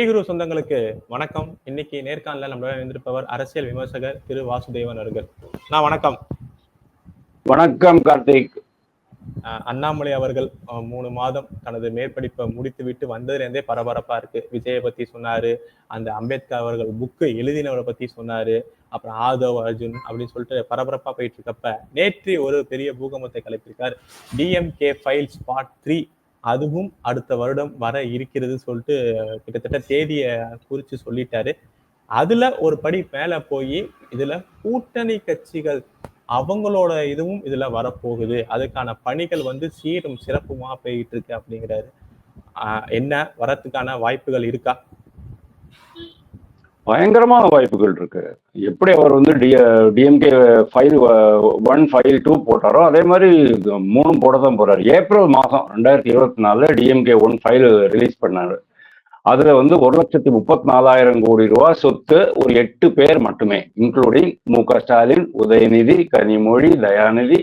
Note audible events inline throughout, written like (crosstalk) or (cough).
ஜெய்குரு சொந்தங்களுக்கு வணக்கம். இன்னைக்கு நேர்காணல நம்மளோட இருந்திருப்பவர் அரசியல் விமர்சகர் திரு வாசுதேவன் அவர்கள். நான் வணக்கம். வணக்கம் கார்த்திக். அண்ணாமலை அவர்கள் மூணு மாதம் தனது மேற்படிப்பை முடித்து விட்டு வந்ததுல இருந்தே பரபரப்பா இருக்கு. விஜயை பத்தி சொன்னாரு அந்த அம்பேத்கர் அவர்கள் புக்கு எழுதினவரை பத்தி சொன்னாரு அப்புறம் ஆதவ் அர்ஜுன் அப்படின்னு சொல்லிட்டு பரபரப்பா போயிட்டு இருக்கப்ப நேற்று ஒரு பெரிய பூகம்பத்தை கிளப்பியிருக்கார் டிஎம்கே ஃபைல்ஸ் பார்ட் த்ரீ அதுவும் அடுத்த வருடம் வர இருக்கிறது சொல்லிட்டு கிட்டத்தட்ட தேதியை குறித்து சொல்லிட்டாரு. அதுல ஒரு படி மேல போய் இதுல கூட்டணி கட்சிகள் அவங்களோட இதுவும் இதுல வரப்போகுது. அதுக்கான பணிகள் வந்து சீரும் சிறப்புமா போயிட்டு இருக்கு அப்படிங்கிறாரு. ஆஹ் என்ன வரத்துக்கான வாய்ப்புகள் இருக்கா? பயங்கரமான வாய்ப்புகள் இருக்கு. எப்படி அவர் வந்து D DMK file one file two போட்டாரோ அதே மாதிரி மூணும் போட தான் போறாரு. ஏப்ரல் மாதம் ரெண்டாயிரத்தி இருபத்தி நாலுல டிஎம்கே ஒன் ஃபைல் ரிலீஸ் பண்ணாரு. அதுல வந்து ஒரு லட்சத்தி முப்பத்தி நாலாயிரம் கோடி ரூபாய் சொத்து ஒரு எட்டு பேர் மட்டுமே இன்க்ளூடிங் மு க ஸ்டாலின் உதயநிதி கனிமொழி தயாநிதி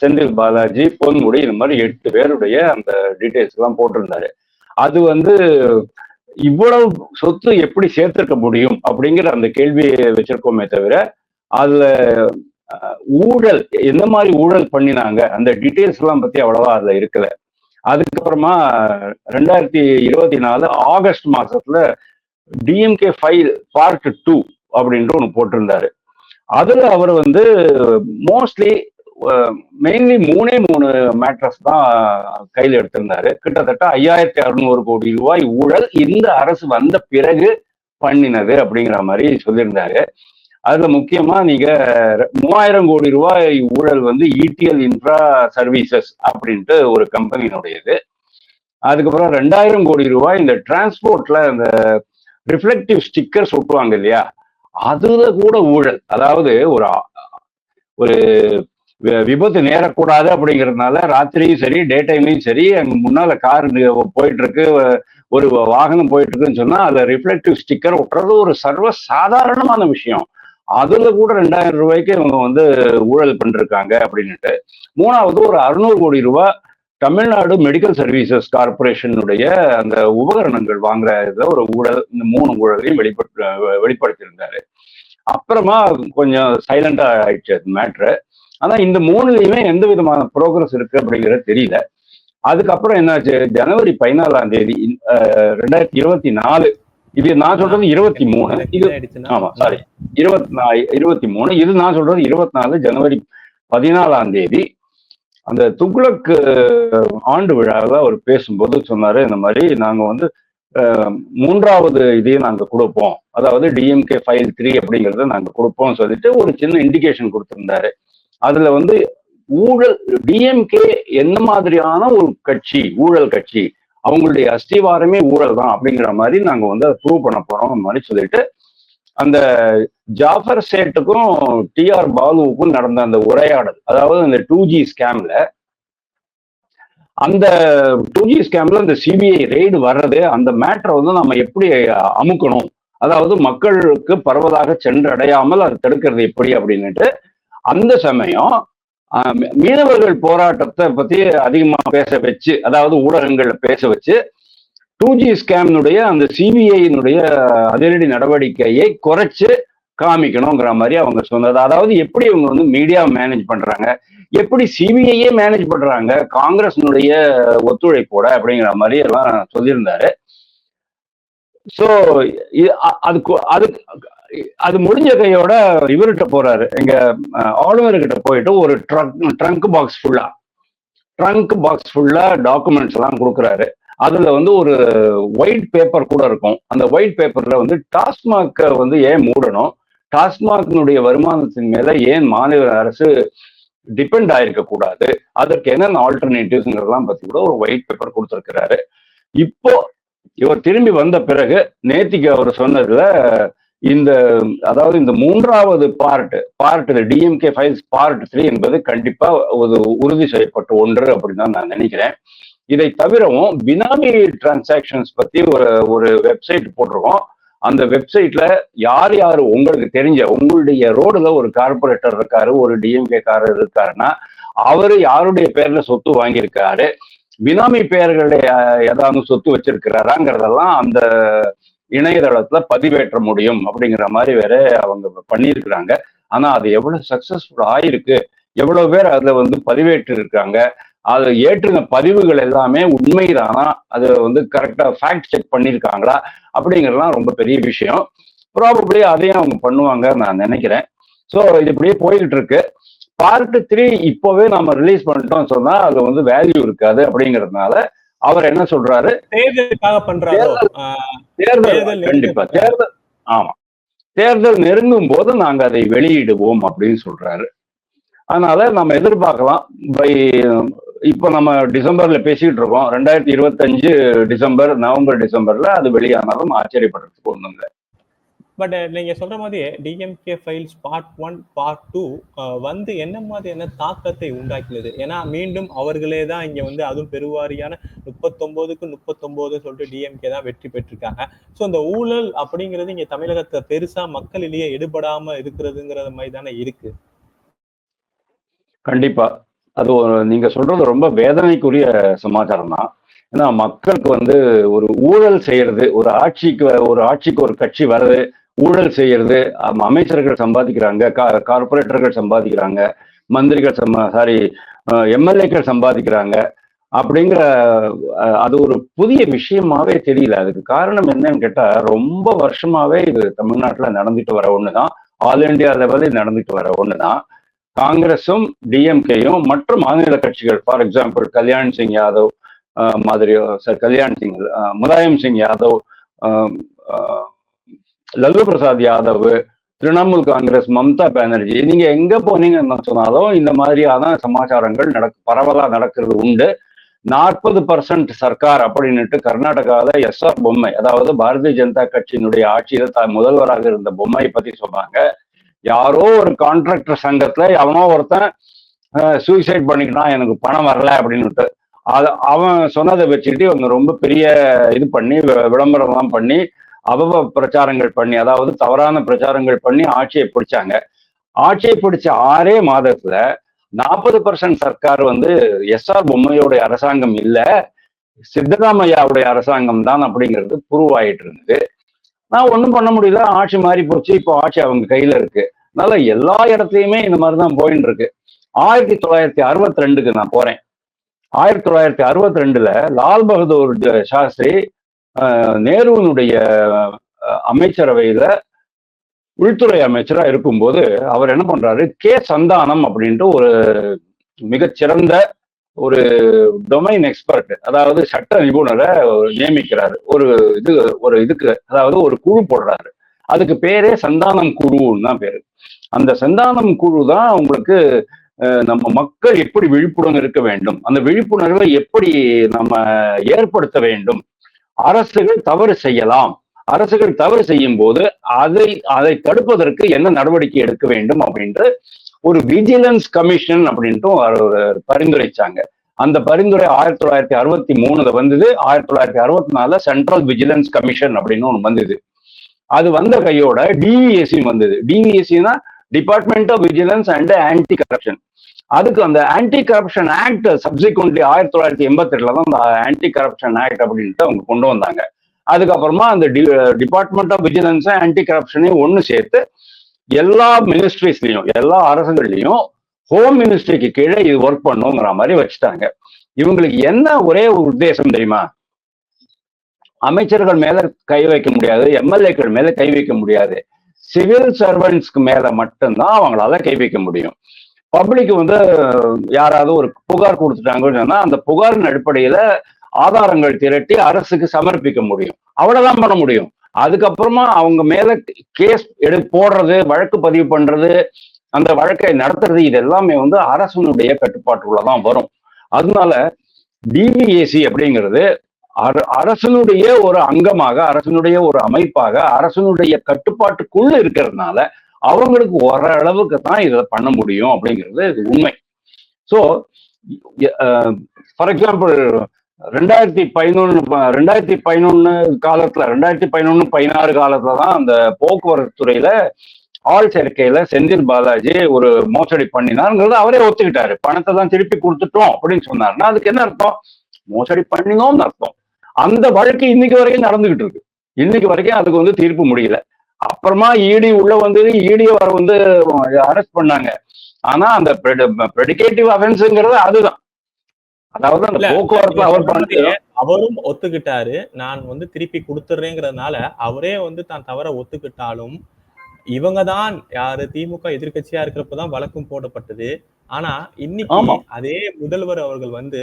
செந்தில் பாலாஜி பொன்முடி இந்த மாதிரி எட்டு பேருடைய அந்த டீட்டெயில்ஸ் எல்லாம் போட்டிருந்தாரு. அது வந்து இவ்வளவு சொத்து எப்படி சேர்த்திருக்க முடியும் அப்படிங்கிற அந்த கேள்வியை வச்சிருக்கோமே தவிர அதுல ஊழல் எந்த மாதிரி ஊழல் பண்ணினாங்க அந்த டீட்டெயில்ஸ் எல்லாம் பத்தி அவ்வளவா அதுல இருக்கல. அதுக்கப்புறமா ரெண்டாயிரத்தி இருபத்தி நாலு ஆகஸ்ட் மாசத்துல டிஎம்கே ஃபைல் பார்ட் டூ அப்படின்ட்டு ஒன்று போட்டிருந்தாரு. அதுல அவர் வந்து மோஸ்ட்லி மெயின்லி மூணே மூணு மேட்ரஸ் தான் கையில் எடுத்திருந்தாரு. கிட்டத்தட்ட ஐயாயிரத்தி அறுநூறு கோடி ரூபாய் ஊழல் இந்த அரசு வந்த பிறகு பண்ணினது அப்படிங்கிற மாதிரி சொல்லியிருந்தாரு. அதுல முக்கியமா நீங்க மூவாயிரம் கோடி ரூபாய் ஊழல் வந்து இடிஎல் இன்ஃப்ரா சர்வீசஸ் அப்படின்ட்டு ஒரு கம்பெனியினுடையது. அதுக்கப்புறம் ரெண்டாயிரம் கோடி ரூபாய் இந்த டிரான்ஸ்போர்ட்ல இந்த ரிஃப்ளெக்டிவ் ஸ்டிக்கர்ஸ் ஒட்டுவாங்க இல்லையா? அதுல கூட ஊழல். அதாவது ஒரு ஒரு விபத்து நேரக்கூடாது அப்படிங்கிறதுனால ராத்திரியும் சரி டே டைம்லையும் சரி அங்க முன்னால கார் போயிட்டு இருக்கு ஒரு வாகனம் போயிட்டு இருக்குன்னு சொன்னா அதுல ரிஃப்ளெக்டிவ் ஸ்டிக்கர் ஒட்டுறது ஒரு சர்வ சாதாரணமான விஷயம். அதுல கூட ரெண்டாயிரம் ரூபாய்க்கு இவங்க வந்து ஊழல் பண்ணிருக்காங்க அப்படின்னுட்டு. மூணாவது ஒரு அறுநூறு கோடி ரூபாய் தமிழ்நாடு மெடிக்கல் சர்வீசஸ் கார்பரேஷனுடைய அந்த உபகரணங்கள் வாங்குற இதில் ஒரு ஊழல் இந்த மூணு ஊழலையும் வெளிப்பட்டு வெளிப்படுத்தியிருந்தாரு. அப்புறமா கொஞ்சம் சைலண்டா ஆயிடுச்சு அது மேட்ரு ஆனா இந்த மூணுலயுமே எந்த விதமான ப்ரோக்ரஸ் இருக்கு அப்படிங்கிறது தெரியல. அதுக்கப்புறம் என்னாச்சு? ஜனவரி பதினாலாம் தேதி ரெண்டாயிரத்தி இருபத்தி நாலு இது நான் சொல்றது இருபத்தி மூணு. இது ஆமா சாரி இருபத்தி இருபத்தி மூணு. இது நான் சொல்றது இருபத்தி நாலு ஜனவரி பதினாலாம் தேதி. அந்த துக்ளக் ஆண்டு விழாவில் அவர் பேசும்போது சொன்னாரு இந்த மாதிரி நாங்க வந்து மூன்றாவது இதையும் நாங்க கொடுப்போம். அதாவது டிஎம்கே ஃபைல் த்ரீ அப்படிங்கறத நாங்க கொடுப்போம் சொல்லிட்டு ஒரு சின்ன இண்டிகேஷன் கொடுத்திருந்தாரு. அதுல வந்து ஊழல் டிஎம்கே என்ன மாதிரியான ஒரு கட்சி ஊழல் கட்சி அவங்களுடைய அஸ்திவாரமே ஊழல் தான் அப்படிங்கிற மாதிரி நாங்க வந்து அதை ப்ரூவ் பண்ண போறோம் மாதிரி சொல்லிட்டு அந்த ஜாஃபர் சேட்டுக்கும் டிஆர் பாலுவுக்கும் நடந்த அந்த உரையாடல் அதாவது அந்த டூ ஜி ஸ்கேம்ல அந்த டூ ஜி ஸ்கேம்ல இந்த சிபிஐ ரெய்டு வர்றது அந்த மேட்டரை வந்து நம்ம எப்படி அமுக்கணும் அதாவது மக்களுக்கு பரவலாக சென்றடையாமல் அதை தடுக்கிறது எப்படி அப்படின்னுட்டு அந்த சமயம் மீனவர்கள் போராட்டத்தை பத்தி அதிகமா பேச வச்சு அதாவது ஊடகங்கள்ல பேச வச்சு டூ ஜி ஸ்கேம்னுடைய அந்த சிபிஐனுடைய அதிரடி நடவடிக்கையை குறைச்சு காமிக்கணுங்கிற மாதிரி அவங்க சொன்னது. அதாவது எப்படி இவங்க வந்து மீடியா மேனேஜ் பண்றாங்க எப்படி சிபிஐயே மேனேஜ் பண்றாங்க காங்கிரஸ்னுடைய ஒத்துழைப்போட அப்படிங்கிற மாதிரி எல்லாம் சொல்லியிருந்தாரு. ஸோ அதுக்கு அது முடிஞ்ச கையோட இவர்கிட்ட போறாரு. எங்க ஆளுநர்கிட்ட போயிட்டு ஒரு ட்ரங்க் ட்ரங்க் பாக்ஸ் ஃபுல்லா ட்ரங்க் பாக்ஸ் ஃபுல்லா டாக்குமெண்ட்ஸ் எல்லாம் கொடுக்குறாரு. அதுல வந்து ஒரு ஒயிட் பேப்பர் கூட இருக்கும். அந்த ஒயிட் பேப்பர்ல வந்து டாஸ்மாக் வந்து ஏன் மூடணும்? டாஸ்மாக்னுடைய வருமானத்தின் மேல ஏன் மாநில அரசு டிபெண்ட் ஆயிருக்க கூடாது? அதற்கு என்னென்ன ஆல்டர்னேட்டிவ்ஸ்ங்கிறதெல்லாம் பத்தி கூட ஒரு ஒயிட் பேப்பர் கொடுத்துருக்கிறாரு. இப்போ இவர் திரும்பி வந்த பிறகு நேத்திக்கு அவர் சொன்னதுல இந்த அதாவது இந்த மூன்றாவது part part DMK files part three என்பது கண்டிப்பா ஒரு உறுதி செய்யப்பட்ட ஒன்று அப்படின்னு தான் நான் நினைக்கிறேன். இதை தவிரவும் பினாமி டிரான்சாக்ஷன்ஸ் பத்தி ஒரு ஒரு வெப்சைட் போட்டிருக்கோம். அந்த வெப்சைட்ல யார் யார் உங்களுக்கு தெரிஞ்ச உங்களுடைய ரோடுல ஒரு கார்பரேட்டர் இருக்காரு ஒரு டிஎம்கே காரர் இருக்காருன்னா அவரு யாருடைய பேர்ல சொத்து வாங்கியிருக்காரு பினாமி பெயர்களை ஏதாவது சொத்து வச்சிருக்கிறாராங்கிறதெல்லாம் அந்த இணையதளத்துல பதிவேற்ற முடியும் அப்படிங்கிற மாதிரி வேற அவங்க பண்ணியிருக்கிறாங்க. ஆனா அது எவ்வளவு சக்சஸ்ஃபுல் ஆயிருக்கு எவ்வளவு பேர் அதுல வந்து பதிவேற்று இருக்காங்க அது ஏற்றுன பதிவுகள் எல்லாமே உண்மைதானா அது வந்து கரெக்டா ஃபேக்ட் செக் பண்ணியிருக்காங்களா அப்படிங்கிறதுலாம் ரொம்ப பெரிய விஷயம். ப்ராபப்ளி அதையும் அவங்க பண்ணுவாங்க நான் நினைக்கிறேன். ஸோ இது இப்படியே போய்கிட்டு இருக்கு. பார்ட் த்ரீ இப்போவே நம்ம ரிலீஸ் பண்ணிட்டோம் சொன்னா அது வந்து வேல்யூ இருக்காது அப்படிங்கிறதுனால அவர் என்ன சொல்றாரு? தேர்தலுக்காக பண்றாரோ? தேர்தல் கண்டிப்பா. தேர்தல் ஆமா. தேர்தல் நெருங்கும் போது நாங்க அதை வெளியிடுவோம் அப்படின்னு சொல்றாரு. அதனால நம்ம எதிர்பார்க்கலாம். பை இப்போ நம்ம டிசம்பர்ல பேசிட்டு இருக்கோம். ரெண்டாயிரத்தி இருபத்தஞ்சு டிசம்பர் நவம்பர் டிசம்பர்ல அது வெளியானாலும் ஆச்சரியப்படுறதுக்கு ஒண்ணும் இல்லை பட் நீங்க சொல்ற மாதிரி DMK files part one part two வந்து என்ன மாதிரியான தாக்கத்தை உண்டாக்கினது? ஏன்னா மீண்டும் அவர்களே தான் இங்க வந்து அதுவும் பெருவாரியான முப்பத்தொன்பதுக்கு முப்பத்தொன்பது சொல்லிட்டு டிஎம்கே தான் வெற்றி பெற்றிருக்காங்க. ஸோ இந்த ஊழல் அப்படிங்கிறது இங்க தமிழகத்தை பெருசா மக்களிலேயே ஈடுபடாம இருக்கிறதுங்கிற மாதிரி தானே இருக்கு. கண்டிப்பா. அது நீங்க சொல்றது ரொம்ப வேதனைக்குரிய சமாச்சாரம் தான். ஏன்னா மக்களுக்கு வந்து ஒரு ஊழல் செய்யறது ஒரு ஆட்சிக்கு ஒரு ஆட்சிக்கு ஒரு கட்சி வருது ஊழல் செய்யறது அமைச்சர்கள் சம்பாதிக்கிறாங்க கார்பரேட்டர்கள் கார்ப்பரேட்டர்கள் சம்பாதிக்கிறாங்க மந்திரிகள் சம்ப சாரி எம்எல்ஏக்கள் சம்பாதிக்கிறாங்க அப்படிங்கிற அது ஒரு புதிய விஷயமாவே தெரியல. அதுக்கு காரணம் என்னன்னு கேட்டா ரொம்ப வருஷமாவே இது தமிழ்நாட்டுல நடந்துட்டு வர ஒண்ணுதான். ஆல் இண்டியா லெவலில் நடந்துட்டு வர ஒண்ணுதான். காங்கிரஸும் டிஎம்கேயும் மற்ற மாநில கட்சிகள் ஃபார் எக்ஸாம்பிள் கல்யாண் சிங் யாதவ் மாதிரியோ மாதிரி சார் கல்யாண் சிங் முலாயம் சிங் யாதவ் லல்லு பிரசாத் யாதவ் திரிணாமுல் காங்கிரஸ் மம்தா பானர்ஜி நீங்க எங்க போனீங்கன்னு சொன்னாலும் இந்த மாதிரியான சமாச்சாரங்கள் நடக்கு பரவலா நடக்கிறது உண்டு. நாற்பது பர்சன்ட் சர்க்கார் அப்படின்னுட்டு கர்நாடகாவில் எஸ்ஆர் பொம்மை அதாவது பாரதிய ஜனதா கட்சியினுடைய ஆட்சியில த முதல்வராக இருந்த பொம்மையை பத்தி சொன்னாங்க. யாரோ ஒரு கான்ட்ராக்டர் சங்கத்துல எவனோ ஒருத்தன் சூசைட் பண்ணிக்கிட்டான் எனக்கு பணம் வரல அப்படின்னுட்டு. அது அவன் சொன்னதை வச்சுக்கிட்டு இவங்க ரொம்ப பெரிய இது பண்ணி வி- விளம்பரம்லாம் பண்ணி அவப பிரச்சாரங்கள் பண்ணி அதாவது தவறான பிரச்சாரங்கள் பண்ணி ஆட்சியை பிடிச்சாங்க. ஆட்சியை பிடிச்ச ஆறே மாதத்துல நாற்பது பர்சன்ட் சர்க்கார் வந்து எஸ்ஆர் பொம்மையோடைய அரசாங்கம் இல்ல சித்தராமையாவுடைய அரசாங்கம் தான் அப்படிங்கிறது ப்ரூவ் ஆயிட்டு இருந்தது. நான் ஒன்றும் பண்ண முடியல ஆட்சி மாறி போச்சு இப்போ ஆட்சி அவங்க கையில இருக்கு. அதனால எல்லா இடத்துலையுமே இந்த மாதிரி தான் போயின்னு இருக்கு. ஆயிரத்தி தொள்ளாயிரத்தி அறுபத்தி ரெண்டுக்கு நான் போறேன். ஆயிரத்தி தொள்ளாயிரத்தி அறுபத்தி ரெண்டுல லால் பகதூர் சாஸ்திரி நேருவினுடைய அஹ், அமைச்சரவையில உள்துறை அமைச்சரா இருக்கும்போது அவர் என்ன பண்றாரு? கே சந்தானம் அப்படின்ட்டு ஒரு மிகச்சிறந்த ஒரு டொமைன் எக்ஸ்பர்ட் அதாவது சட்ட நிபுணரை நியமிக்கிறாரு. ஒரு இது ஒரு இதுக்கு அதாவது ஒரு குழு போடுறாரு. அதுக்கு பேரே சந்தானம் குழுன்னு தான் பேரு. அந்த சந்தானம் குழு தான் உங்களுக்கு நம்ம மக்கள் எப்படி விழிப்புடன் இருக்க வேண்டும் அந்த விழிப்புணர்வை எப்படி நம்ம ஏற்படுத்த வேண்டும் அரசுகள் தவறு செய்யலாம். அரசுகள் தவறு செய்யும் போது அதை அதை தடுப்பதற்கு என்ன நடவடிக்கை எடுக்க வேண்டும் அப்படின்ட்டு ஒரு விஜிலன்ஸ் கமிஷன் அப்படின்ட்டு ஒரு பரிந்துரைச்சாங்க. அந்த பரிந்துரை ஆயிரத்தி தொள்ளாயிரத்தி அறுபத்தி மூணுல வந்தது. ஆயிரத்தி தொள்ளாயிரத்தி அறுபத்தி நாலுல சென்ட்ரல் விஜிலன்ஸ் கமிஷன் அப்படின்னு ஒன்று வந்தது. அது வந்த கையோட டிவிஎஸ்சி வந்தது. டிவிஎஸ்சினா department of vigilance and anti corruption அதுக்கு அந்த ஆன்டி கரப்ஷன் ஆக்ட் சப்சிக்வெண்ட்லி ஆயிரத்தி தொள்ளாயிரத்தி எண்பத்தி எட்டுல தான் அந்த ஆன்டி கரப்ஷன் ஆக்ட் அப்படின்ட்டு அவங்க கொண்டு வந்தாங்க. அதுக்கப்புறமா அந்த டிபார்ட்மெண்ட் ஆஃப் விஜிலன்ஸ் ஆன்டி கரப்ஷனையும் ஒன்று சேர்த்து எல்லா மினிஸ்ட்ரிஸ்லையும் எல்லா அரசுகள்லையும் ஹோம் மினிஸ்ட்ரிக்கு கீழே இது ஒர்க் பண்ணுங்கிற மாதிரி வச்சுட்டாங்க. இவங்களுக்கு என்ன ஒரே ஒரு உத்தேசம் தெரியுமா? அமைச்சர்கள் மேல கை வைக்க முடியாது எம்எல்ஏக்கள் மேல கை வைக்க முடியாது. சிவில் சர்வன்ட்ஸ்க்கு மேல மட்டும்தான் அவங்களால கை வைக்க முடியும். பப்ளிக் வந்து யாராவது ஒரு புகார் கொடுத்துட்டாங்கன்னு சொன்னா அந்த புகாரின் அடிப்படையில ஆதாரங்கள் திரட்டி அரசுக்கு சமர்ப்பிக்க முடியும். அவ்வளவுதான் பண்ண முடியும். அதுக்கப்புறமா அவங்க மேல கேஸ் எடு போடுறது வழக்கு பதிவு பண்றது அந்த வழக்கை நடத்துறது இது எல்லாமே வந்து அரசனுடைய கட்டுப்பாட்டுக்குள்ளதான் வரும். அதனால டிவிஏசி அப்படிங்கிறது அர- அரசனுடைய ஒரு அங்கமாக அரசனுடைய ஒரு அமைப்பாக அரசனுடைய கட்டுப்பாட்டுக்குள்ள இருக்கிறதுனால அவங்களுக்கு ஓரளவுக்கு தான் இதை பண்ண முடியும் அப்படிங்கிறது இது உண்மை. ஸோ ஃபார் எக்ஸாம்பிள் ரெண்டாயிரத்தி பதினொன்று ரெண்டாயிரத்தி பதினொன்று காலத்துல ரெண்டாயிரத்தி பதினொன்று பதினாறு காலத்துல தான் அந்த போக்குவரத்து துறையில ஆள் சேர்க்கையில செந்தில் பாலாஜி ஒரு மோசடி பண்ணினாருங்கிறத அவரே ஒத்துக்கிட்டாரு. பணத்தை தான் திருப்பி கொடுத்துட்டோம் அப்படின்னு சொன்னாருன்னா அதுக்கு என்ன அர்த்தம்? மோசடி பண்ணினோம்னு அர்த்தம். அந்த வழக்கு இன்னைக்கு வரைக்கும் நடந்துகிட்டு இருக்கு. இன்னைக்கு வரைக்கும் அதுக்கு வந்து தீர்ப்பு முடியல. அப்புறமா இடி உள்ள வந்து இடிய வர வந்து அரெஸ்ட் பண்ணாங்க. ஆனா அந்த ப்ரெடிகேட்டிவ் அஃபென்ஸுங்கிறது அதுதான். அதாவது அந்த இல்ல, போக்குவரத்துல அவர் பண்ணது அவரும் ஒத்துக்கிட்டாரு. நான் வந்து திருப்பி கொடுத்துறேங்கிறதுனால அவரே வந்து தான் தவற ஒத்துக்கிட்டாலும் இவங்க தான் யாரு? திமுக எதிர்க்கட்சியா இருக்கிறப்பதான் வழக்கும் போடப்பட்டது. ஆனா இன்னைக்கு. அதே முதல்வர் அவர்கள் வந்து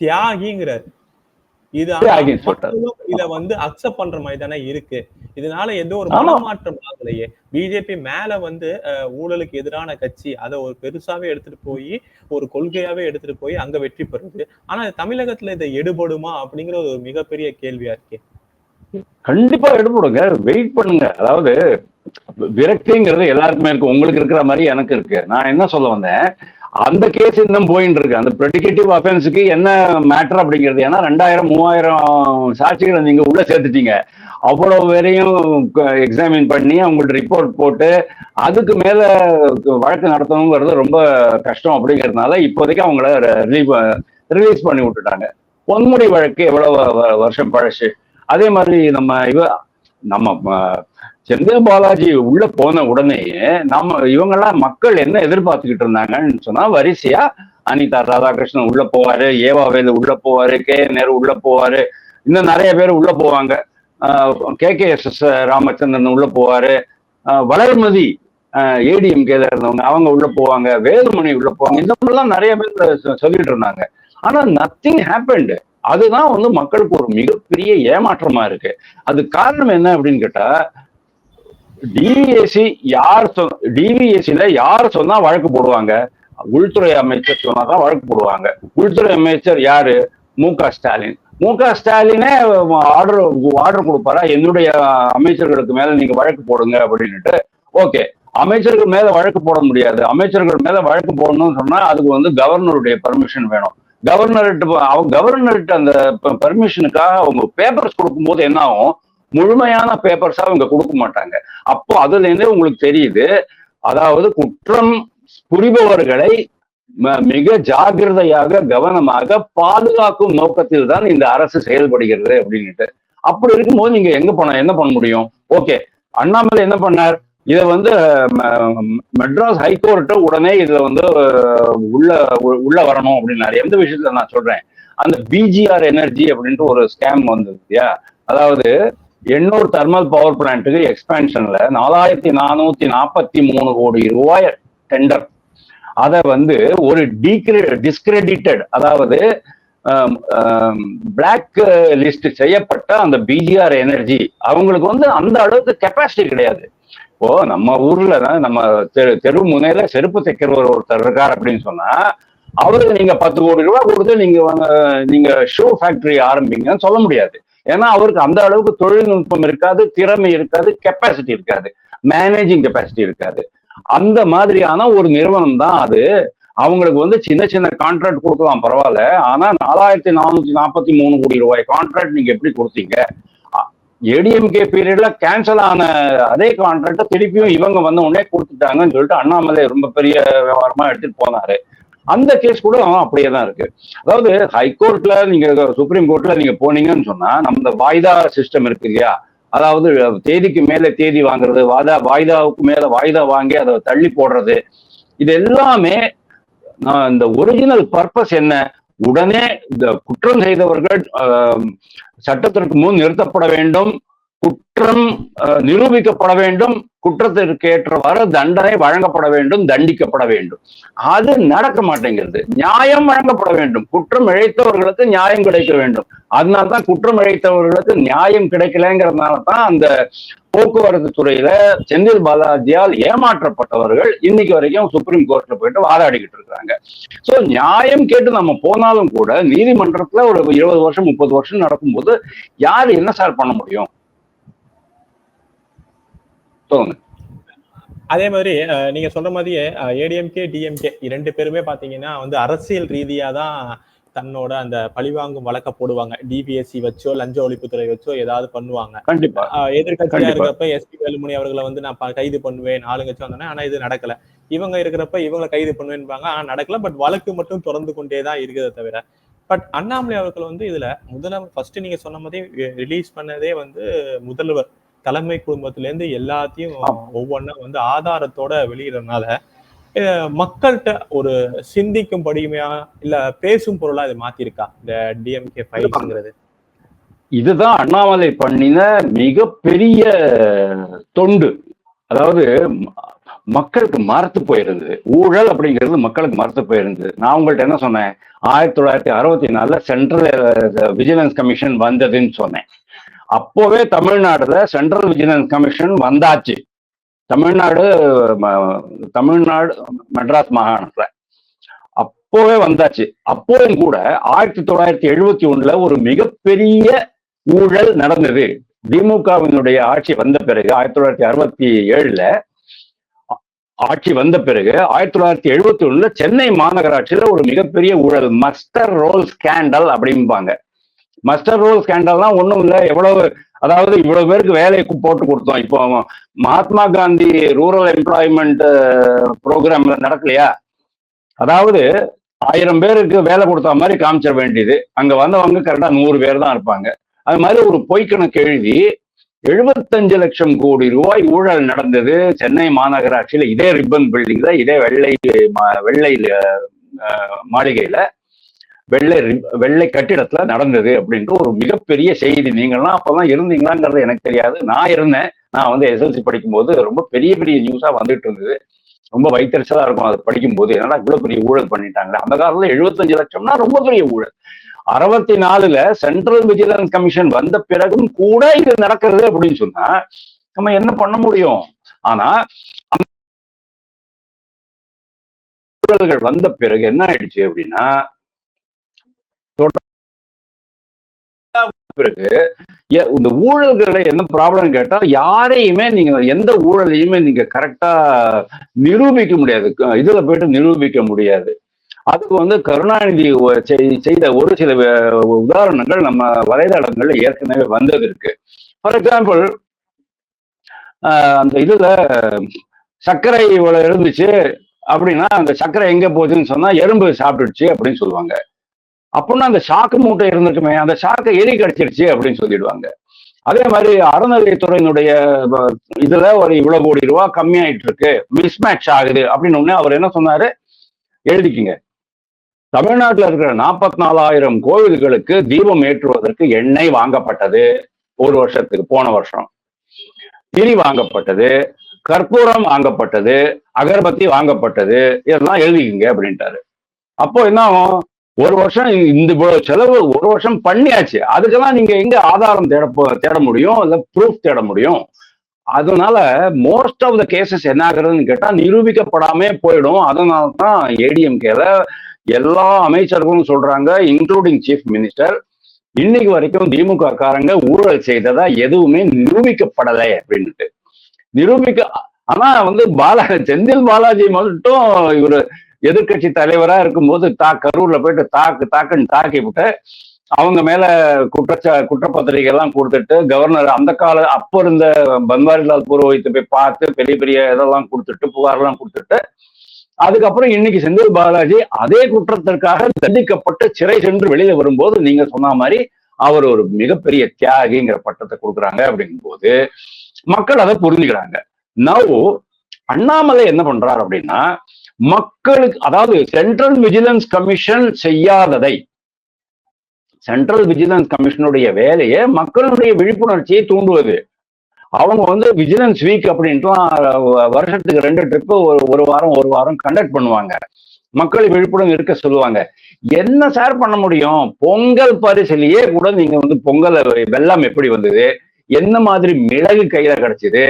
தியாகிங்கிறார். இது இத வந்து அக்செப்ட் பண்ற மாதிரி தானே இருக்கு. இதனால எந்த ஒரு. மனமாற்றம் ஆகலையே. பிஜேபி மேல வந்து ஊழலுக்கு எதிரான கட்சி அதை ஒரு பெருசாவே எடுத்துட்டு போய் ஒரு கொள்கையாவே எடுத்துட்டு போய் அங்க வெற்றி பெறுது. ஆனா தமிழகத்துல இதை எடுபடுமா அப்படிங்கிற ஒரு மிகப்பெரிய கேள்வியா இருக்கு. கண்டிப்பா எடுபடுங்க. வெயிட் பண்ணுங்க. அதாவது விரக்திங்கிறது எல்லாருக்குமே இருக்கு. உங்களுக்கு இருக்கிற மாதிரி எனக்கு இருக்கு. நான் என்ன சொல்ல வந்தேன்? அந்த கேஸ் இன்னும் போயிட்டு இருக்கு. அந்த ப்ரெடிகேட்டிவ் அஃபென்ஸுக்கு என்ன மேட்டர் அப்படிங்கிறது? ஏன்னா ரெண்டாயிரம் மூவாயிரம் சாட்சிகளை நீங்க உள்ள சேர்த்துட்டீங்க. அவ்வளவு வரையும் எக்ஸாமின் பண்ணி அவங்கள்ட்ட ரிப்போர்ட் போட்டு அதுக்கு மேல வழக்கு நடத்தணுங்கிறது ரொம்ப கஷ்டம் அப்படிங்கிறதுனால இப்போதைக்கு அவங்கள ரிலீஸ் பண்ணி விட்டுட்டாங்க. பொன்முடி வழக்கு எவ்வளவு வ- வருஷம் பழசு? அதே மாதிரி நம்ம இவ நம்ம செந்தில் பாலாஜி உள்ள போன உடனேயே நம்ம இவங்கெல்லாம் மக்கள் என்ன எதிர்பார்த்துக்கிட்டு இருந்தாங்கன்னு சொன்னா வரிசையா அனிதா ராதாகிருஷ்ணன் உள்ள போவாரு ஏவா வேலு உள்ள போவாரு கே நேரு உள்ள போவாரு இன்னும் நிறைய பேர் உள்ள போவாங்க. K K S S Ramachandran உள்ள போவாரு. ஆஹ் வளர்மதி ஏடிஎம்கேல இருந்தவங்க அவங்க உள்ள போவாங்க வேலுமணி உள்ள போவாங்க. இந்த மாதிரிலாம் நிறைய பேர் சொல்லிட்டு இருந்தாங்க. ஆனா நத்திங் ஹேப்பன்டு அதுதான் வந்து மக்களுக்கு ஒரு மிகப்பெரிய ஏமாற்றமா இருக்கு. அது காரணம் என்ன அப்படின்னு கேட்டா டிவிஎஸ்சி யார் டிவிஎஸ்சியில யார் சொன்னா வழக்கு போடுவாங்க? உள்துறை அமைச்சர் சொன்னாதான் வழக்கு போடுவாங்க. உள்துறை அமைச்சர் யாரு? மு க ஸ்டாலின். மு க ஸ்டாலினே ஆர்டர் ஆர்டர் கொடுப்பாரா? என்னுடைய அமைச்சர்களுக்கு மேல நீங்க வழக்கு போடுங்க அப்படின்னுட்டு. ஓகே. அமைச்சர்கள் மேல வழக்கு போட முடியாது. அமைச்சர்கள் மேல வழக்கு போடணும்னு சொன்னா அதுக்கு வந்து கவர்னருடைய பர்மிஷன் வேணும். கவர்னர்கிட்ட அவங்க கவர்னர்கிட்ட அந்த பர்மிஷனுக்காக அவங்க பேப்பர்ஸ் கொடுக்கும்போது என்ன ஆகும்? முழுமையான பேப்பர்ஸா அவங்க கொடுக்க மாட்டாங்க. அப்போ அதுல இருந்து உங்களுக்கு தெரியுது அதாவது குற்றம் புரிபவர்களை ம- மிக ஜாகிரதையாக கவனமாக பாதுகாக்கும் நோக்கத்தில் தான் இந்த அரசு செயல்படுகிறது அப்படின்னுட்டு. அப்படி இருக்கும்போது நீங்க எங்க பண்ண என்ன பண்ண முடியும்? ஓகே அண்ணாமலை என்ன பண்ணார்? இதை வந்து ம- மெட்ராஸ் ஹைகோர்ட்டு உடனே இதுல வந்து உள்ள உ- உள்ள வரணும் அப்படின்னாரு. எந்த விஷயத்துல நான் சொல்றேன்? அந்த பிஜிஆர் எனர்ஜி அப்படின்ட்டு ஒரு ஸ்கேம் வந்தது இல்லையா? அதாவது எண்ணூர் தெர்மல் பவர் பிளான்ட்டுக்கு எக்ஸ்பேன்ஷன்ல நாலாயிரத்தி நானூத்தி நாற்பத்தி மூணு கோடி ரூபாய் டெண்டர் அதை வந்து ஒரு டீக்ரெ டிஸ்கிரெடிட்டட் அதாவது பிளாக் லிஸ்ட் செய்யப்பட்ட அந்த பிஜிஆர் எனர்ஜி அவங்களுக்கு வந்து அந்த அளவுக்கு கெப்பாசிட்டி கிடையாது. இப்போ நம்ம ஊர்ல தான் நம்ம தெரு தெரு முனையில செருப்பு தைக்கிறவர் ஒருத்தர் இருக்கார் அப்படின்னு சொன்னா அவருக்கு நீங்க பத்து கோடி ரூபாய் கொடுத்து நீங்க நீங்க ஷூ ஃபேக்டரி ஆரம்பிங்கன்னு சொல்ல முடியாது. ஏன்னா அவருக்கு அந்த அளவுக்கு தொழில்நுட்பம் இருக்காது திறமை இருக்காது கெப்பாசிட்டி இருக்காது. மேனேஜிங் கெப்பாசிட்டி இருக்காது. அந்த மாதிரியான ஒரு நிறுவனம் தான் அது. அவங்களுக்கு வந்து சின்ன சின்ன கான்ட்ராக்ட் கொடுக்கலாம் பரவாயில்ல. ஆனா நாலாயிரத்தி நானூத்தி நாற்பத்தி மூணு கோடி ரூபாய் கான்ட்ராக்ட் நீங்க எப்படி கொடுத்தீங்க? ஏடிஎம்கே பீரியட்ல கேன்சல் ஆன அதே கான்ட்ராக்டை திருப்பியும் இவங்க வந்த உடனே கொடுத்துட்டாங்கன்னு சொல்லிட்டு அண்ணாமலை ரொம்ப பெரிய விவகாரமா எடுத்துட்டு போனாரு. அந்த கேஸ் கூட அப்படியே தான் இருக்கு. அதாவது ஹைகோர்ட்ல நீங்க சுப்ரீம் கோர்ட்ல நீங்க போனீங்கன்னு சொன்னா நம்ம வாய்தா சிஸ்டம் இருக்கு இல்லையா? அதாவது தேதிக்கு மேல தேதி வாங்குறது வாதா வாய்தாவுக்கு மேல வாய்தா வாங்கி அதை தள்ளி போடுறது இது எல்லாமே இந்த ஒரிஜினல் பர்பஸ் என்ன? உடனே இந்த குற்றம் செய்தவர்கள் சட்டத்திற்கு முன் நிறுத்தப்பட வேண்டும். குற்றம் ஆஹ், நிரூபிக்கப்பட வேண்டும். குற்றத்திற்கு ஏற்றவாறு தண்டனை வழங்கப்பட வேண்டும் தண்டிக்கப்பட வேண்டும். அது நடக்க மாட்டேங்கிறது. நியாயம் வழங்கப்பட வேண்டும். குற்றம் இழைத்தவர்களுக்கு நியாயம் கிடைக்க வேண்டும். அதனால தான் குற்றம் இழைத்தவர்களுக்கு நியாயம் கிடைக்கலங்கிறதுனால தான் அந்த போக்குவரத்து துறையில செந்தில் பாலாஜியால் ஏமாற்றப்பட்டவர்கள் இன்னைக்கு வரைக்கும் சுப்ரீம் கோர்ட்ல போயிட்டு வாதாடிக்கிட்டு இருக்காங்க சோ நியாயம் கேட்டு நம்ம போனாலும் கூட நீதிமன்றத்துல ஒரு இருபது வருஷம் முப்பது வருஷம் நடக்கும்போது யார் என்ன சார் பண்ண முடியும்? சொல்லுங்க அதே மாதிரி நீங்க சொல்ற மாதிரியே ஏடிஎம்கே டிஎம்கே இரண்டு பேருமே பாத்தீங்கன்னா வந்து அரசியல் ரீதியா தான் தன்னோட அந்த பழிவாங்கும் வழக்க போடுவாங்க. டிபிஎஸ்சி வச்சோ லஞ்ச ஒழிப்புத்துறை வச்சோ ஏதாவது பண்ணுவாங்க. கண்டிப்பா. இருக்கிறப்ப எஸ்பி வேலுமணி அவர்களை வந்து நான் கைது பண்ணுவேன் ஆளுங்கட்சி வந்தோன்னே ஆனா இது நடக்கல. இவங்க இருக்கிறப்ப இவங்களை கைது பண்ணுவேன்பாங்க. ஆனா நடக்கல. பட் வழக்கு மட்டும் தொடர்ந்து கொண்டே தான் இருக்குதே தவிர. பட் அண்ணாமலை அவர்கள் வந்து இதுல முதல்வர் ஃபர்ஸ்ட் நீங்க சொன்ன மாதிரி ரிலீஸ் பண்ணதே வந்து முதல்வர். தலைமை குடும்பத்துல இருந்து எல்லாத்தையும் ஒவ்வொன்றா வந்து ஆதாரத்தோட வெளியிடறதுனால மக்கள்கிட்ட ஒரு சிந்திக்கும்படியுமையா இல்ல பேசும் பொருளா இது மாத்திருக்கா? இந்த டிஎம்கே ஃபைல்ஸ்ங்கிறது இதுதான் அண்ணாமலை பண்ணின மிகப்பெரிய தொண்டு. அதாவது மக்களுக்கு மறத்து போயிருந்தது. ஊழல் அப்படிங்கிறது மக்களுக்கு மறத்து போயிருந்தது. நான் உங்கள்ட்ட என்ன சொன்னேன்? ஆயிரத்தி தொள்ளாயிரத்தி அறுபத்தி நாலுல சென்ட்ரல் விஜிலன்ஸ் கமிஷன் வந்ததுன்னு சொன்னேன். அப்போவே தமிழ்நாடுல சென்ட்ரல் விஜிலன்ஸ் கமிஷன் வந்தாச்சு. தமிழ்நாடு தமிழ்நாடு மெட்ராஸ் மாகாணத்துல. அப்போவே வந்தாச்சு. அப்போவும் கூட ஆயிரத்தி தொள்ளாயிரத்தி எழுபத்தி ஒண்ணுல ஒரு மிகப்பெரிய ஊழல் நடந்தது. திமுகவினுடைய ஆட்சி வந்த பிறகு ஆயிரத்தி தொள்ளாயிரத்தி அறுபத்தி ஏழுல ஆட்சி வந்த பிறகு ஆயிரத்தி தொள்ளாயிரத்தி எழுபத்தி ஒண்ணுல சென்னை மாநகராட்சியில ஒரு மிகப்பெரிய ஊழல் மஸ்டர் ரோல் ஸ்கேண்டல் அப்படிம்பாங்க. மஸ்டர் ரோல் ஸ்கேண்டல்லாம் ஒன்றும் இல்லை. எவ்வளவு அதாவது இவ்வளவு பேருக்கு வேலையை போட்டு கொடுத்தோம். இப்போ மகாத்மா காந்தி ரூரல் எம்ப்ளாய்மெண்ட் ப்ரோக்ராம்ல நடக்கலையா? அதாவது ஆயிரம் பேருக்கு வேலை கொடுத்த மாதிரி காமிச்சிட வேண்டியது. அங்க வந்தவங்க கரெக்டா நூறு பேர் தான் இருப்பாங்க. அது மாதிரி ஒரு பொய்க்கணக்கு எழுதி எழுபத்தஞ்சு லட்சம் கோடி ரூபாய் ஊழல் நடந்தது சென்னை மாநகராட்சியில. இதே ரிப்பன் பில்டிங்ல இதே வெள்ளை மா- வெள்ளை மாளிகையில் மாளிகையில. வெள்ளை வெள்ளை கட்டிடத்துல நடந்தது அப்படின்ற ஒரு மிகப்பெரிய செய்தி. நீங்கள்லாம் அப்பதான் இருந்தீங்களாங்கிறது எனக்கு தெரியாது. நான் இருந்தேன். நான் வந்து எஸ்எல்சி படிக்கும்போது ரொம்ப பெரிய பெரிய நியூஸா வந்துட்டு இருந்தது. ரொம்ப வைத்தறிச்சலா இருக்கும் அது படிக்கும்போது. என்னடா இவ்வளவு பெரிய ஊழல் பண்ணிட்டாங்க அந்த காலத்துல எழுபத்தஞ்சு லட்சம்னா ரொம்ப பெரிய ஊழல். அறுபத்தி நாலுல சென்ட்ரல் விஜிலன்ஸ் கமிஷன் வந்த பிறகும் கூட இது நடக்கிறது அப்படின்னு சொன்னா நம்ம என்ன பண்ண முடியும்? ஆனா ஊழல்கள் வந்த பிறகு என்ன ஆயிடுச்சு அப்படின்னா பிறகு ஏ- இந்த ஊழல்களை என்ன ப்ராப்ளம் கேட்டா யாரையுமே நீங்க எந்த ஊழலையுமே நீங்க கரெக்டா நிரூபிக்க முடியாது. இதுல போயிட்டு நிரூபிக்க முடியாது. அதுக்கு வந்து கருணாநிதி செய்த ஒரு சில உதாரணங்கள் நம்ம வலைதளங்கள்ல ஏற்கனவே வந்தது இருக்கு. ஃபார் எக்ஸாம்பிள் அந்த இதுல சர்க்கரை இவ்வளவு இருந்துச்சு அப்படின்னா அந்த சர்க்கரை எங்க போச்சுன்னு சொன்னா எறும்பு சாப்பிட்டுடுச்சு அப்படின்னு சொல்லுவாங்க. அப்படின்னா அந்த சாக்கு மூட்டை இருந்திருக்குமே அந்த ஷாக்கை எலி கிடைச்சிருச்சு அப்படின்னு சொல்லிடுவாங்க. அதே மாதிரி அறநிலையத்துறையினுடைய இதுல ஒரு இவ்வளவு கோடி ரூபா கம்மியாயிட்டு இருக்கு மிஸ்மேட்ச் ஆகுது அப்படின்னு உடனே அவர் என்ன சொன்னாரு? எழுதிக்கிங்க. தமிழ்நாட்டில் இருக்கிற நாற்பத்தி நாலாயிரம் கோவில்களுக்கு தீபம் ஏற்றுவதற்கு எண்ணெய் வாங்கப்பட்டது ஒரு வருஷத்துக்கு போன வருஷம். திரி வாங்கப்பட்டது கற்பூரம் வாங்கப்பட்டது அகர்பத்தி வாங்கப்பட்டது இதெல்லாம் எழுதிக்கிங்க அப்படின்ட்டாரு. அப்போ என்ன ஆகும் ஒரு வருஷம் இந்த செலவு ஒரு வருஷம் பண்ணியாச்சு. அதுக்கெல்லாம் நீங்க எங்க ஆதாரம் தேட போ- தேட முடியும்? இல்ல ப்ரூஃப் தேட முடியும்? அதனால மோஸ்ட் ஆஃப் த கேசஸ் என்ன ஆகுறதுன்னு கேட்டா நிரூபிக்கப்படாமே போயிடும். அதனால தான் ஏடிஎம்கேல எல்லா அமைச்சர்களும் சொல்றாங்க இன்க்ளூடிங் சீஃப் மினிஸ்டர் இன்னைக்கு வரைக்கும் திமுக காரங்க ஊழல் செய்ததா எதுவுமே நிரூபிக்கப்படலை அப்படின்ட்டு நிரூபிக்க ஆனா வந்து பாலா செந்தில் பாலாஜி மட்டும் இவரு எதிர்க்கட்சி தலைவரா இருக்கும்போது தா கரூர்ல போயிட்டு தாக்கு தாக்குன்னு தாக்கி விட்டு அவங்க மேல குற்றச்சா குற்றப்பத்திரிகை எல்லாம் கொடுத்துட்டு கவர்னர் அந்த கால அப்ப இருந்த பன்வாரிலால் புரோஹித்தை போய் பார்த்து பெரிய பெரிய இதெல்லாம் கொடுத்துட்டு புகார்லாம் கொடுத்துட்டு அதுக்கப்புறம் இன்னைக்கு செந்தில் பாலாஜி அதே குற்றத்திற்காக தண்டிக்கப்பட்டு சிறை சென்று வெளியில வரும்போது நீங்க சொன்ன மாதிரி அவர் ஒரு மிகப்பெரிய தியாகிங்கிற பட்டத்தை கொடுக்குறாங்க அப்படிங்கும்போது மக்கள் அதை புரிஞ்சுக்கிறாங்க. நவ் அண்ணாமலை என்ன பண்றாரு அப்படின்னா மக்களுக்கு அதாவது சென்ட்ரல் விஜிலன்ஸ் கமிஷன் செய்யாததை. சென்ட்ரல் விஜிலன்ஸ் கமிஷனுடைய வேலையை மக்களுடைய விழிப்புணர்ச்சியை தூண்டுவது. அவங்க வந்து விஜிலன்ஸ் வீக் அப்படின்ட்டுலாம் வருஷத்துக்கு ரெண்டு ட்ரிப்பு ஒரு ஒரு வாரம் ஒரு வாரம் கண்டக்ட் பண்ணுவாங்க. மக்கள் விழிப்புணர்வு இருக்க சொல்லுவாங்க. என்ன சார் பண்ண முடியும்? பொங்கல் பரிசிலேயே கூட நீங்க வந்து பொங்கல் வெள்ளம் எப்படி வந்தது? என்ன மாதிரி மிளகு கையில கிடைச்சது?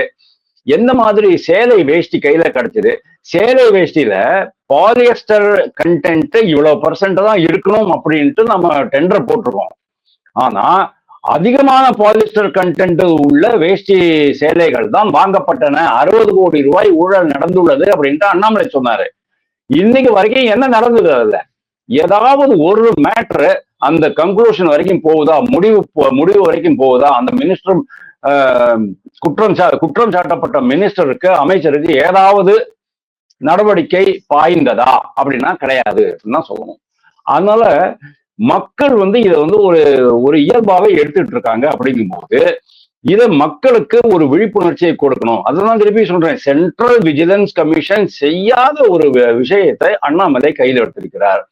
எந்த மாதிரி சேலை வேஷ்டி கையில கிடைச்சது? சேலை வேஷ்டியில பாலியஸ்டர் கண்டென்ட் இவ்வளவு பர்சன்ட் தான் இருக்கணும் அப்படின்ட்டு நம்ம டெண்டர் போட்டிருக்கோம். ஆனா அதிகமான பாலிஸ்டர் கண்டென்ட் உள்ள வேஷ்டி சேலைகள் தான் வாங்கப்பட்டன. அறுபது கோடி ரூபாய் ஊழல் நடந்துள்ளது அப்படின்ட்டு அண்ணாமலை சொன்னாரு. இன்னைக்கு வரைக்கும் என்ன நடந்தது அதுல? ஏதாவது ஒரு மேட்ரு அந்த கன்க்ளூஷன் வரைக்கும் போகுதா? முடிவு போ- முடிவு வரைக்கும் போகுதா? அந்த மினிஸ்டர் குற்றம் சா குற்றம் சாட்டப்பட்ட மினிஸ்டருக்கு அமைச்சருக்கு ஏதாவது நடவடிக்கை பாய்ந்ததா? அப்படின்னா கிடையாது அப்படின்னு தான் சொல்லணும். அதனால மக்கள் வந்து இதை வந்து ஒரு ஒரு இயல்பாகவே எடுத்துட்டு இருக்காங்க அப்படிங்கும்போது இதை மக்களுக்கு ஒரு விழிப்புணர்ச்சியை கொடுக்கணும். அதுதான் திருப்பி சொல்றேன். சென்ட்ரல் விஜிலன்ஸ் கமிஷன் செய்யாத ஒரு விஷயத்தை அண்ணாமலை கையில் எடுத்திருக்கிறார்.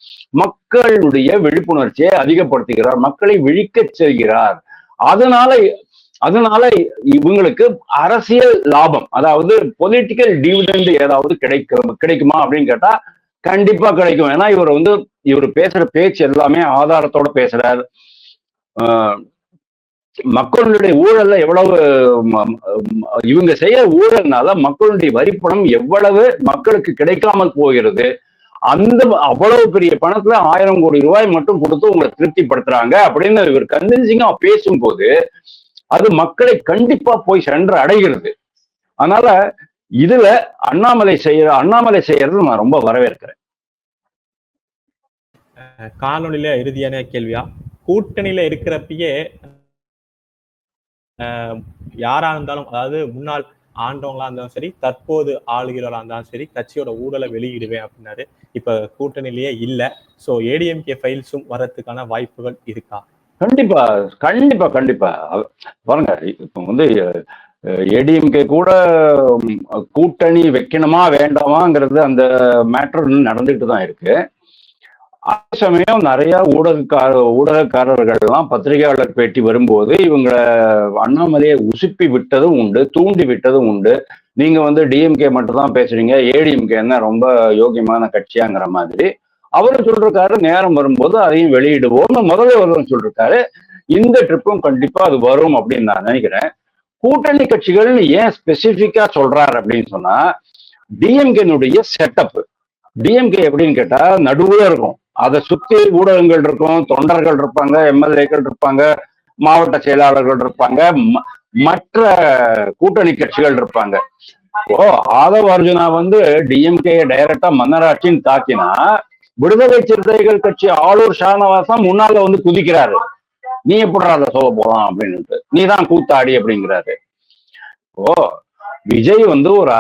மக்களுடைய விழிப்புணர்ச்சியை அதிகப்படுத்துகிறார். மக்களை விழிக்கச் செய்கிறார். அதனால அதனால இவங்களுக்கு அரசியல் லாபம் அதாவது பொலிட்டிக்கல் டிவிடெண்ட் ஏதாவது கிடைக்கும் கிடைக்குமா அப்படின்னு கேட்டா கண்டிப்பா கிடைக்கும். ஏன்னா இவர் வந்து இவர் பேசுற பேச்சு எல்லாமே ஆதாரத்தோட பேசுறார். ஆஹ் மக்களுடைய ஊழல்ல எவ்வளவு இவங்க செய்ய ஊழல்னால மக்களுடைய வரிப்பணம் எவ்வளவு மக்களுக்கு கிடைக்காமல் போகிறது அந்த அவ்வளவு பெரிய பணத்துல ஆயிரம் கோடி ரூபாய் மட்டும் கொடுத்து உங்களை திருப்திப்படுத்துறாங்க அப்படின்னு இவர் கன்வின்சிங்கா பேசும்போது அது மக்களை கண்டிப்பா போய் சென்று அடைகிறது. அதனால இதுல அண்ணாமலை செய்யற அண்ணாமலை செய்யறது நான் ரொம்ப வரவேற்கிறேன். காணொலியில இறுதியான கேள்வியா? கூட்டணியில இருக்கிறப்பயே யாரா இருந்தாலும் அதாவது முன்னாள் ஆண்டவங்களா இருந்தாலும் சரி தற்போது ஆளுகிறவரா இருந்தாலும் சரி கட்சியோட ஊழலை வெளியிடுவேன் அப்படின்னாரு. இப்ப கூட்டணியிலேயே இல்ல. சோ ஏடிஎம்கே ஃபைல்ஸும் வர்றதுக்கான வாய்ப்புகள் இருக்கா? கண்டிப்பா கண்டிப்பா கண்டிப்பா. பாருங்க இப்போ வந்து ஏடிஎம்கே கூட கூட்டணி வைக்கணுமா வேண்டாமாங்கிறது அந்த மேட்டர் நடந்துகிட்டு தான் இருக்கு. அதே சமயம் நிறைய ஊடகக்கார ஊடகக்காரர்கள்லாம் பத்திரிகையாளர் பேட்டி வரும்போது இவங்களை அண்ணாமலையை உசுப்பி விட்டதும் உண்டு தூண்டி விட்டதும் உண்டு. நீங்க வந்து டிஎம்கே மட்டும் தான் பேசுறீங்க ஏடிஎம்கே என்ன ரொம்ப யோகியமான கட்சியாங்கிற மாதிரி. அவரு சொல்றாரு நேரம் வரும்போது அதையும் வெளியிடுவோம்னு முதல்ல ஒருவன் சொல்றாரு இந்த ட்ரிப்பும் கண்டிப்பா அது வரும் அப்படின்னு நான் நினைக்கிறேன். கூட்டணி கட்சிகள்னு ஏன் ஸ்பெசிபிக்கா சொல்றாரு அப்படின்னு சொன்னா டிஎம்கேனுடைய செட்டப் டிஎம்கே எப்படின்னு கேட்டா நடுவுல இருக்கும். அதை சுத்தி ஊடகங்கள் இருக்கும். தொண்டர்கள் இருப்பாங்க எம்எல்ஏக்கள் இருப்பாங்க மாவட்ட செயலாளர்கள் இருப்பாங்க ம- மற்ற கூட்டணி கட்சிகள் இருப்பாங்க. ஓ ஆதவ அர்ஜுனா வந்து டிஎம்கே டைரக்டா மன்னராட்சின்னு தாக்கினா விடுதலை சிறுத்தைகள் கட்சி ஆளூர் ஷானவாசம் முன்னால வந்து குதிக்கிறாரு. நீ எப்படி அதை சொல்ல போலாம் அப்படின்ட்டு நீ தான் கூத்தாடி அப்படிங்கிறாரு. ஓ விஜய் வந்து ஒரு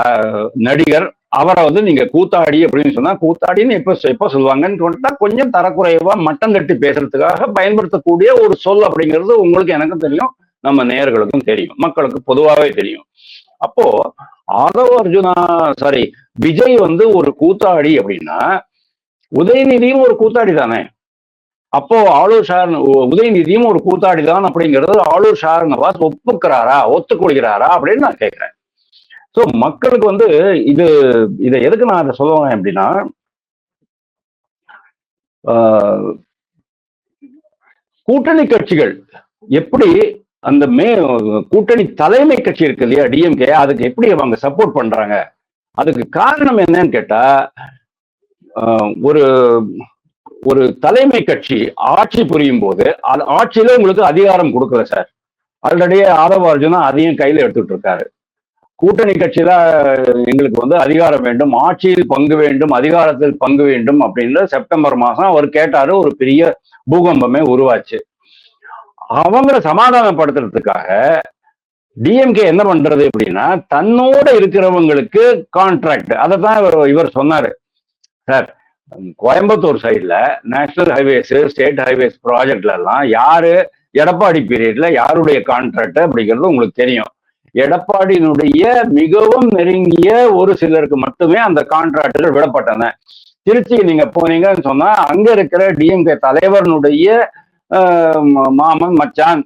நடிகர். அவரை வந்து நீங்க கூத்தாடி அப்படின்னு சொன்னா கூத்தாடின்னு எப்ப எப்ப சொல்லுவாங்கன்னு சொல்லிட்டா கொஞ்சம் தரக்குறைவா மட்டம் தட்டி பேசுறதுக்காக பயன்படுத்தக்கூடிய ஒரு சொல் அப்படிங்கிறது உங்களுக்கு எனக்கும் தெரியும் நம்ம நேயர்களுக்கும் தெரியும் மக்களுக்கு பொதுவாகவே தெரியும். அப்போ ஆதவ அர்ஜுனா சாரி விஜய் வந்து ஒரு கூத்தாடி அப்படின்னா உதயநிதியும் ஒரு கூத்தாடி தானே? அப்போ ஆளூர் ஷார் உதயநிதியும் ஒரு கூத்தாடி தான் அப்படிங்கிறது ஆளுர் ஷார் நவாஸ் ஒப்புக்கிறாரா ஒத்துக்கொள்கிறாரா அப்படின்னு நான் கேட்கிறேன். ஸோ மக்களுக்கு வந்து இது இதை எதுக்கு நான் அதை சொல்லுவேன் அப்படின்னா ஆஹ், கூட்டணி கட்சிகள் எப்படி அந்த மே கூட்டணி தலைமை கட்சி இருக்கு இல்லையா டிஎம்கே அதுக்கு எப்படி அவங்க சப்போர்ட் பண்றாங்க? அதுக்கு காரணம் என்னன்னு கேட்டா ஒரு ஒரு தலைமை கட்சி ஆட்சி புரியும் போது அது ஆட்சியில உங்களுக்கு அதிகாரம் கொடுக்கல சார். ஆல்ரெடி ஆதவ அர்ஜுனா அதையும் கையில எடுத்துட்டு இருக்காரு கூட்டணி கட்சியில எங்களுக்கு வந்து அதிகாரம் வேண்டும் ஆட்சியில் பங்கு வேண்டும் அதிகாரத்தில் பங்கு வேண்டும் அப்படின்னு செப்டம்பர் மாசம் அவர் கேட்டாரு ஒரு பெரிய பூகம்பமே உருவாச்சு. அவங்கள சமாதானப்படுத்துறதுக்காக டிஎம்கே என்ன பண்றது அப்படின்னா தன்னோட இருக்கிறவங்களுக்கு கான்ட்ராக்ட் அதை தான் இவர் இவர் சொன்னாரு. சார் கோயம்புத்தூர் சைடில் நேஷனல் ஹைவேஸ் ஸ்டேட் ஹைவேஸ் ப்ராஜெக்ட்லலாம் யார் யாரு எடப்பாடி பீரியட்ல யாருடைய கான்ட்ராக்ட் அப்படிங்கிறது உங்களுக்கு தெரியும். எடப்பாடியினுடைய மிகவும் நெருங்கிய ஒரு சிலருக்கு மட்டுமே அந்த கான்ட்ராக்டுகள் விடப்பட்டன. திருச்சி நீங்க போனீங்கன்னு சொன்னா அங்க இருக்கிற டிஎம்கே தலைவரனுடைய மாமன் மச்சான்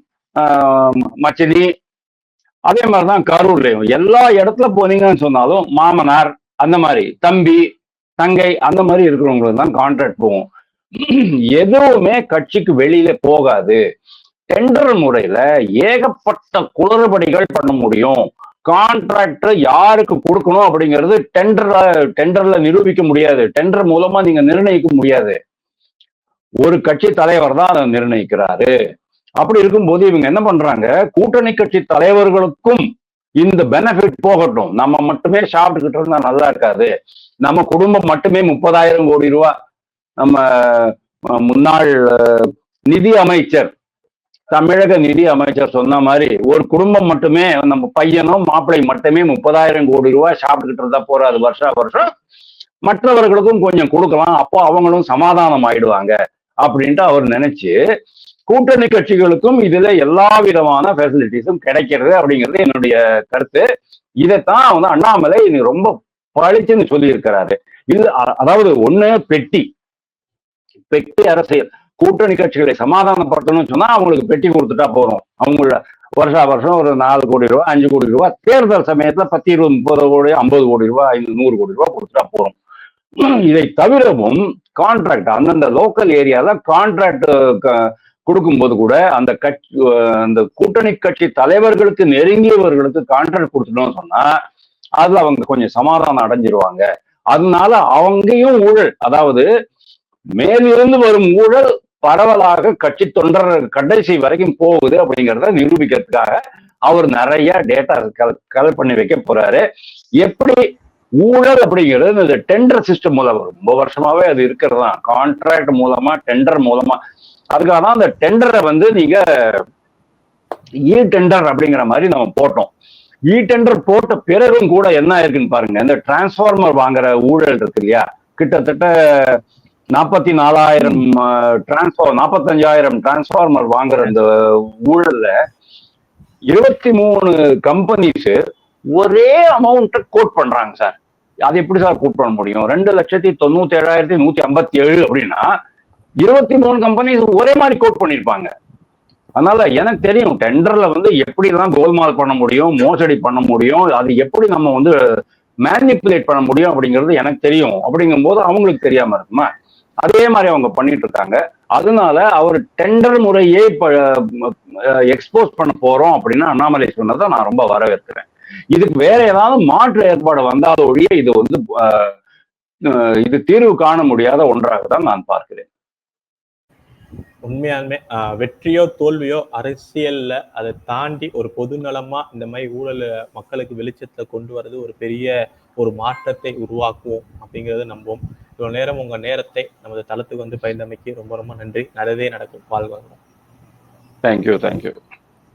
மச்சினி அதே மாதிரிதான் கரூர்லயும். எல்லா இடத்துல போனீங்கன்னு சொன்னாலும் மாமனார் அந்த மாதிரி தம்பி தங்கை அந்த மாதிரி இருக்கிறவங்களுக்கு தான் கான்ட்ராக்ட் போகும். எதுவுமே கட்சிக்கு வெளியில போகாது. டெண்டர் முறையில ஏகப்பட்ட குளறுபடிகள் பண்ண முடியும். கான்ட்ராக்டர் யாருக்கு கொடுக்கணும் அப்படிங்கிறது டெண்டர் டெண்டர்ல நிரூபிக்க முடியாது. டெண்டர் மூலமா நீங்க நிர்ணயிக்க முடியாது. ஒரு கட்சி தலைவர் தான் அதை நிர்ணயிக்கிறாரு. அப்படி இருக்கும்போது இவங்க என்ன பண்றாங்க? கூட்டணி கட்சி தலைவர்களுக்கும் இந்த பெனிஃபிட் போகட்டும். நம்ம மட்டுமே சாப்பிட்டுக்கிட்டு இருந்தா நல்லா இருக்காது. நம்ம குடும்பம் மட்டுமே முப்பதாயிரம் கோடி ரூபா நம்ம முன்னாள் நிதி அமைச்சர் தமிழக நிதி அமைச்சர் சொன்ன மாதிரி ஒரு குடும்பம் மட்டுமே நம்ம பையனும் மாப்பிள்ளை மட்டுமே முப்பதாயிரம் கோடி ரூபாய் சாப்பிட்டுக்கிட்டு இருந்தா போறாது வருஷம் வருஷம். மற்றவர்களுக்கும் கொஞ்சம் கொடுக்கலாம். அப்போ அவங்களும் சமாதானம் ஆயிடுவாங்க அப்படின்ட்டு அவர் நினைச்சு கூட்டணி கட்சிகளுக்கும் இதுல எல்லா விதமான ஃபெசிலிட்டிஸும் கிடைக்கிறது அப்படிங்கிறது என்னுடைய கருத்து. இதைத்தான் வந்து அண்ணாமலை இன்னைக்கு ரொம்ப பழிச்சுன்னு சொல்லி இருக்கிறாரு இது அ- அதாவது ஒண்ணு பெட்டி. பெட்டி அரசியல். கூட்டணி கட்சிகளை சமாதானப்படுத்தணும்னு சொன்னா அவங்களுக்கு பெட்டி கொடுத்துட்டா போறோம் அவங்கள வருஷா வருஷம் ஒரு நாலு கோடி ரூபாய் அஞ்சு கோடி ரூபாய் தேர்தல் சமயத்துல பத்து இருபது முப்பது கோடி ஐம்பது கோடி ரூபாய் ஐநூறு நூறு கோடி ரூபாய் கொடுத்துட்டா போறோம் (clears throat) இதை தவிரவும் கான்ட்ராக்ட் அந்தந்த லோக்கல் ஏரியால கான்ட்ராக்ட் கொடுக்கும்போது கூட அந்த கட்சி அந்த கூட்டணி கட்சி தலைவர்களுக்கு நெருங்கியவர்களுக்கு கான்ட்ராக்ட் கொடுத்துட்டோம்னு சொன்னா அதுல அவங்க கொஞ்சம் சமாதானம் அடைஞ்சிருவாங்க. அதனால அவங்கையும் ஊழல். அதாவது மேலிருந்து வரும் ஊழல் பரவலாக கட்சி தொண்டர் கடைசி வரைக்கும் போகுது அப்படிங்கிறத நிரூபிக்கிறதுக்காக அவர் நிறைய டேட்டா கலெக்ட் பண்ணி வைக்க போறாரு. எப்படி ஊழல் அப்படிங்கிறது இந்த டெண்டர் சிஸ்டம் மூலம் ரொம்ப வருஷமாவே அது இருக்கிறது தான். கான்ட்ராக்ட் மூலமா டெண்டர் மூலமா. அதுக்காக தான் அந்த டெண்டரை வந்து நீங்க இ டெண்டர் அப்படிங்கிற மாதிரி நம்ம போட்டோம். E இ டெண்டர் போட்ட பிறகும் கூட என்ன ஆயிருக்குன்னு பாருங்க. இந்த டிரான்ஸ்ஃபார்மர் வாங்குற ஊழல் இருக்கு இல்லையா? கிட்டத்தட்ட நாற்பத்தி நாலாயிரம் டிரான்ஸ்ஃபார் நாற்பத்தஞ்சாயிரம் டிரான்ஸ்ஃபார்மர் வாங்குற இந்த ஊழல்ல இருபத்தி மூணு கம்பெனிஸ் ஒரே அமௌண்ட்டை கோட் பண்றாங்க சார் அது எப்படி சார் கோட் பண்ண முடியும்? ரெண்டு லட்சத்தி தொண்ணூத்தி ஏழாயிரத்தி நூத்தி ஐம்பத்தி ஏழு அப்படின்னா இருபத்தி மூணு கம்பெனிஸ் ஒரே மாதிரி கோட் பண்ணிருப்பாங்க. அதனால எனக்கு தெரியும் டெண்டர்ல வந்து எப்படி கோல்மால் பண்ண முடியும் மோசடி பண்ண முடியும் அது எப்படி நம்ம வந்து மேனிப்புலேட் பண்ண முடியும் அப்படிங்கிறது எனக்கு தெரியும். அப்படிங்கும்போது அவங்களுக்கு தெரியாம இருக்குமா? அதே மாதிரி அவங்க பண்ணிட்டு இருக்காங்க. அதனால அவர் டெண்டர் முறையே எக்ஸ்போஸ் பண்ண போறோம் அப்படின்னு அண்ணாமலை சொன்னதை நான் ரொம்ப வரவேற்கிறேன். இதுக்கு வேற ஏதாவது மாற்று ஏற்பாடு வந்தாத ஒழிய இது வந்து இது தீர்வு காண முடியாத ஒன்றாக தான் நான் பார்க்கிறேன். உண்மையாலுமே வெற்றியோ தோல்வியோ அரசியல்ல அதை தாண்டி ஒரு பொதுநலமா இந்த மாதிரி ஊழல் மக்களுக்கு வெளிச்சத்துல கொண்டு வர்றது ஒரு பெரிய ஒரு மாற்றத்தை உருவாக்குவோம் அப்படிங்கறத நம்புவோம். இவ்வளவு நேரம் உங்க நேரத்தை நமது தளத்துக்கு வந்து பயந்தமைக்கு ரொம்ப ரொம்ப நன்றி. நல்லதே நடக்கும். வாழ்வாங்க தேங்க்யூ தேங்க்யூ